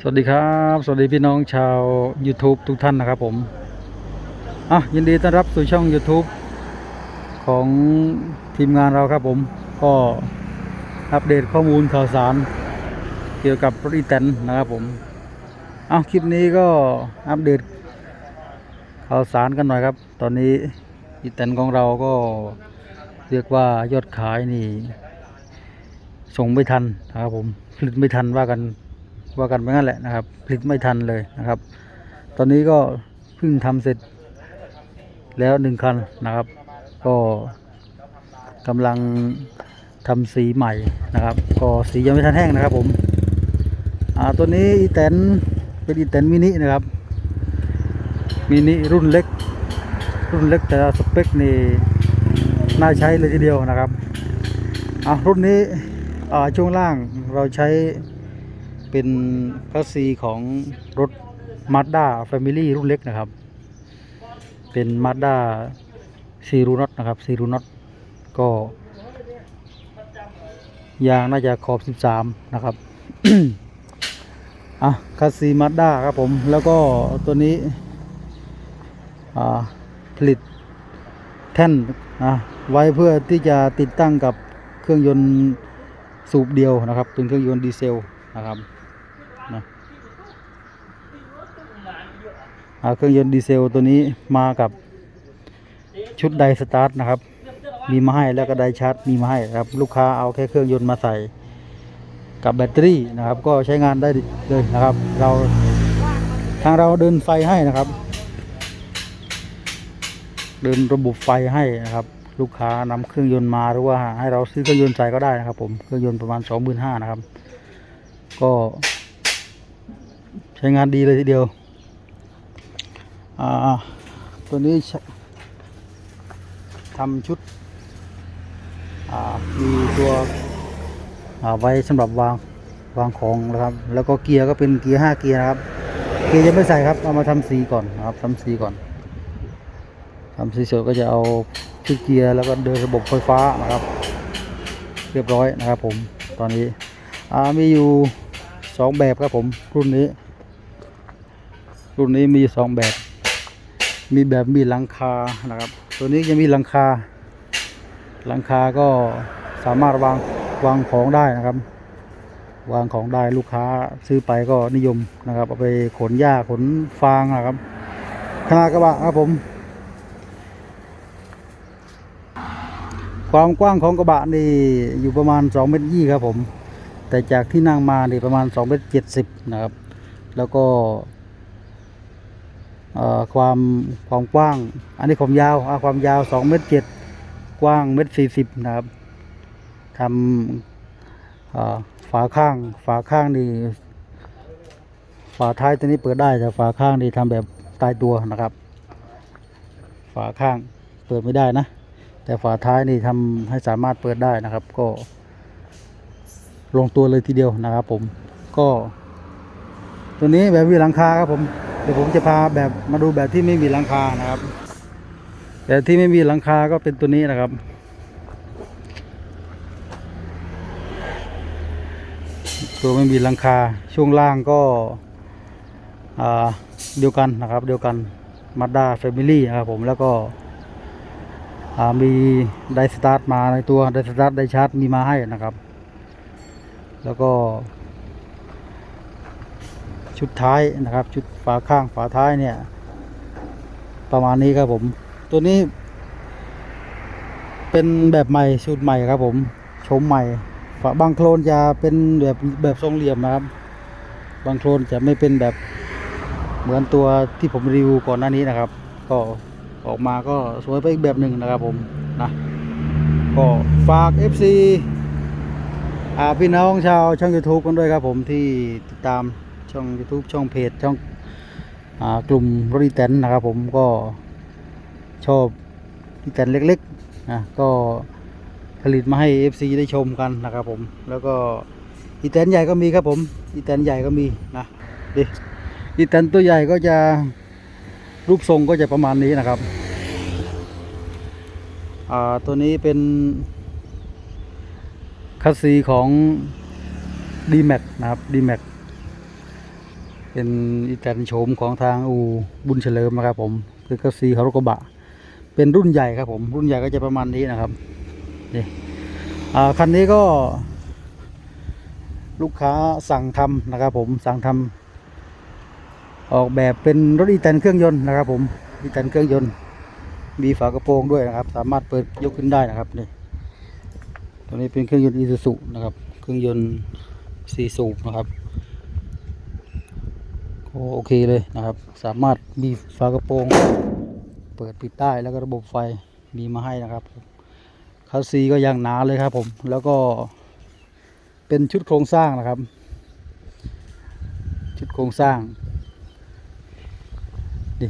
สวัสดีครับ สวัสดีพี่น้องชาว YouTube ทุกท่านนะครับผมอะยินดีต้อนรับสู่ช่อง YouTube ของทีมงานเราครับผม ก็อัปเดตข้อมูลข่าวสาร เกี่ยวกับรถอีแตนนะครับผมอะคลิปนี้ก็อัปเดตข่าวสารกันหน่อยครับ ตอนนี้อีแตนของเราก็เรียกว่ายอดขายนี่ ส่งไม่ทันนะครับผมผลิตไม่ทันว่ากัน ว่ากันไปงั้นแหละนะครับผลิตไม่ทันเลยนะครับ ตอนนี้ก็เพิ่งทำเสร็จแล้วหนึ่งคันนะครับ ก็กำลังทำสีใหม่นะครับ ก็สียังไม่ทันแห้งนะครับ ผมอ่าตัวนี้อีแตนเป็นอีแตนมินินะครับมินิรุ่นเล็ก รุ่นเล็กแต่สเปคนี่น่าใช้เลยทีเดียวนะครับอะรุ่นนี้อ่าช่วงล่างเราใช้ เป็นคัสซีของรถ Mazda Family รุ่นเล็กนะครับ เป็น Mazda ซีรูน็อตนะครับซีรูน็อตก็ยางน่าจะขอบ 13 นะครับ อะคัสซี Mazda ครับผม แล้วก็ตัวนี้ อ่า ผลิตแท่นนะไว้เพื่อที่จะติดตั้งกับเครื่องยนต์สูบเดียวนะครับ เป็นเครื่องยนต์ดีเซลนะครับนะอ่า เครื่องยนต์ดีเซลตัวนี้มากับชุดไดสตาร์ทนะครับ มีมาให้แล้วก็ไดชาร์จมีมาให้ครับ ลูกค้าเอาแค่เครื่องยนต์มาใส่ กับแบตเตอรี่นะครับ ก็ใช้งานได้เลยนะครับ เราทางเราเดินไฟให้นะครับ เดินระบบไฟให้นะครับ ลูกค้านำเครื่องยนต์มาหรือว่าให้เราซื้อเครื่องยนต์ใส่ก็ได้นะครับ ผมเครื่องยนต์ประมาณสองหมื่นห้านะครับ ก็ ใช้งานดีเลยทีเดียว ตัวนี้ใช้ทำชุดอ่ามีตัวไว้สำหรับวางวางของนะครับ แล้วก็เกียร์ก็เป็นเกียร์ห้าเกียร์นะครับ เกียร์ยังไม่ใส่ครับ เอามาทำสีก่อนนะครับทำสีก่อนทำสีเสร็จก็จะเอาชุดเกียร์แล้วก็เดินระบบไฟฟ้านะครับ เรียบร้อยนะครับผมตอนนี้มีอยู่สองแบบครับผมรุ่นนี้ รุ่นนี้มีสองแบบ มีแบบมีหลังคานะครับ ตัวนี้จะมีหลังคา หลังคาก็สามารถวางวางของได้นะครับ วางของได้ลูกค้าซื้อไปก็นิยมนะครับเอาไปขนหญ้าขนฟางนะครับขนาดกระบะครับผม ความกว้างของกระบะนี่อยู่ประมาณ2เมตรยี่ครับผม แต่จากที่นั่งมานี่ประมาณ2เมตรเจ็ดสิบนะครับ แล้วก็ ความความกว้าง อันนี้ความยาวความยาว2เมตรเจ็ดกว้างเมตรสี่สิบนะครับทำฝาข้างฝาข้างนี่ฝาท้ายตัวนี้เปิดได้แต่ฝาข้างนี่ทำแบบตายตัวนะครับ ฝาข้างเปิดไม่ได้นะ แต่ฝาท้ายนี่ทำให้สามารถเปิดได้นะครับ ก็ลงตัวเลยทีเดียวนะครับผมก็ ตัวนี้แบบมีหลังคาครับผม เดี๋ยวผมจะพาแบบมาดูแบบที่ไม่มีหลังคานะครับแบบที่ไม่มีหลังคาก็เป็นตัวนี้นะครับ ตัวไม่มีหลังคาช่วงล่างก็เดียวกันนะครับ เดียวกันมาด้าแฟมิลี่นะครับผมแล้วก็มีไดสตาร์ทมาในตัวไดสตาร์ทไดชาร์จมีมาให้นะครับ แล้วก็ ชุดท้ายนะครับ ชุดฝาข้างฝาท้ายเนี่ย ประมาณนี้ครับผม ตัวนี้ เป็นแบบใหม่ชุดใหม่ครับผมชมใหม่ ฝาบางโคลนจะเป็นแบบแบบทรงเหลี่ยมนะครับ บางโคลนจะไม่เป็นแบบเหมือนตัวที่ผมรีวิวก่อนหน้านี้นะครับ ก็ออกมาก็สวยไปอีกแบบหนึ่งนะครับผมนะก็ฝาก FC อ่าพี่น้องชาวช่อง YouTube กันด้วยครับผมที่ติดตาม ช่อง YouTube ช่องเพจช่องอกลุ่มรถอีแตนนะครับผมก็ชอบอีแตนเล็กๆนะก็ผลิตมาให้ FC ได้ชมกันนะครับผมแล้วก็อีแตนใหญ่ก็มีครับผมอีแตนใหญ่ก็มีนะดิอีแตนตัวใหญ่ก็จะรูปทรงก็จะประมาณนี้นะครับตัวนี้เป็นคัสซีของ d m a x นะครับ d m a x เป็นอีแตนโฉมของทางอูบุญเฉลิมนะครับผมคือก็ซีคารุกบะ เป็นรุ่นใหญ่ครับผม รุ่นใหญ่ก็จะประมาณนี้นะครับนี่อ่าคันนี้ก็ ลูกค้าสั่งทำนะครับผมสั่งทำออกแบบเป็นรถอีแตนเครื่องยนต์นะครับ ผมอีแตนเครื่องยนต์ มีฝากระโปรงด้วยนะครับ สามารถเปิดยกขึ้นได้นะครับนี่ตัวนี้เป็นเครื่องยนต์อีซูซุนะครับ เครื่องยนต์สี่สูบนะครับ โอเคเลยนะครับ สามารถมีฝากระโปรง เปิดปิดได้แล้วก็ระบบไฟมีมาให้นะครับคัสซีก็ยังหนาเลยครับผม แล้วก็เป็นชุดโครงสร้างนะครับ ชุดโครงสร้างดิ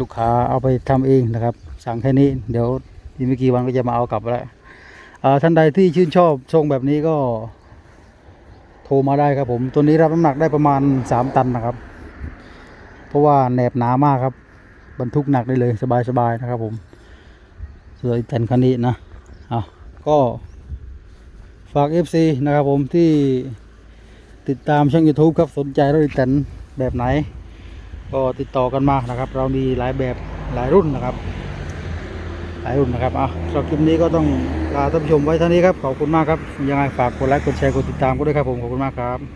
ลูกค้าเอาไปทำเองนะครับ สั่งแค่นี้ เดี๋ยวอีกไม่กี่วันก็จะมาเอากลับแล้วท่านใดที่ชื่นชอบทรงแบบนี้ก็ โทรมาได้ครับผม ตัวนี้รับน้ำหนักได้ประมาณ 3 ตันนะครับ เพราะว่าแหนบหนามากครับ บรรทุกหนักได้เลยสบายๆนะครับผมสวยแตนคันนี้นะอะก็ฝาก FC นะครับผมที่ติดตามช่อง YouTube ครับสนใจรถอีแตนแบบไหน ก็ติดต่อกันมานะครับ เรามีหลายแบบหลายรุ่นนะครับ หลายรุ่นนะครับอะสำหรับคลิปนี้ก็ต้องลาท่านผู้ชมไว้เท่านี้ครับ ขอบคุณมากครับ ยังไงฝากกดไลค์ กดแชร์ กดติดตามก็ด้วยครับผม ขอบคุณมากครับ